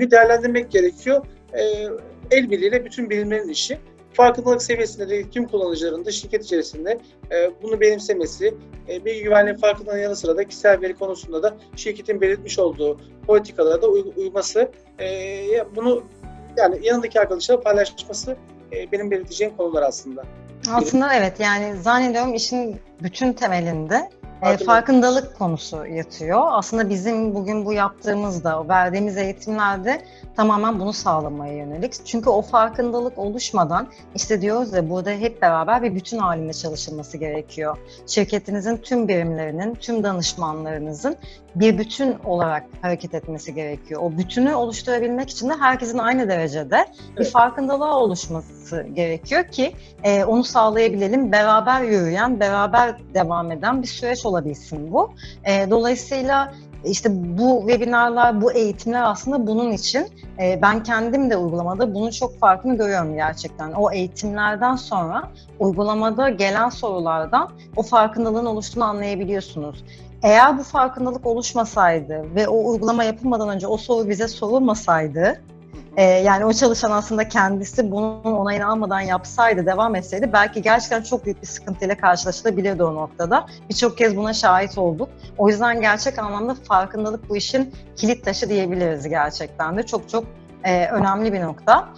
iyi değerlendirmek gerekiyor. E, el birliğiyle bütün birimlerin işi. Farkındalık seviyesinde de tüm kullanıcıların da şirket içerisinde e, bunu benimsemesi, e, bilgi güvenliği farkındalığının yanı sıra da kişisel veri konusunda da şirketin belirtmiş olduğu politikalara da uy- uyması, e, bunu yani yanındaki arkadaşlarla paylaşması e, benim belirteceğim konular aslında. Aslında evet yani zannediyorum işin bütün temelinde e, Farkındalık. konusu yatıyor. Aslında bizim bugün bu yaptığımızda, verdiğimiz eğitimlerde tamamen bunu sağlamaya yönelik. Çünkü o farkındalık oluşmadan işte diyoruz ya burada hep beraber bir bütün halinde çalışılması gerekiyor. Şirketinizin tüm birimlerinin, tüm danışmanlarınızın bir bütün olarak hareket etmesi gerekiyor. O bütünü oluşturabilmek için de herkesin aynı derecede bir Evet. farkındalığa oluşması gerekiyor ki e, onu sağlayabilelim. Beraber yürüyen, beraber devam eden bir süreç olabilsin bu. E, dolayısıyla işte bu webinarlar, bu eğitimler aslında bunun için. E, ben kendim de uygulamada bunun çok farkını görüyorum gerçekten. O eğitimlerden sonra uygulamada gelen sorulardan o farkındalığın oluştuğunu anlayabiliyorsunuz. Eğer bu farkındalık oluşmasaydı ve o uygulama yapılmadan önce o soru bize sorulmasaydı, ee, yani o çalışan aslında kendisi bunun onayını almadan yapsaydı, devam etseydi belki gerçekten çok büyük bir sıkıntıyla karşılaşılabilirdi o noktada. Birçok kez buna şahit olduk. O yüzden gerçek anlamda farkındalık bu işin kilit taşı diyebiliriz gerçekten de. Çok çok e, önemli bir nokta.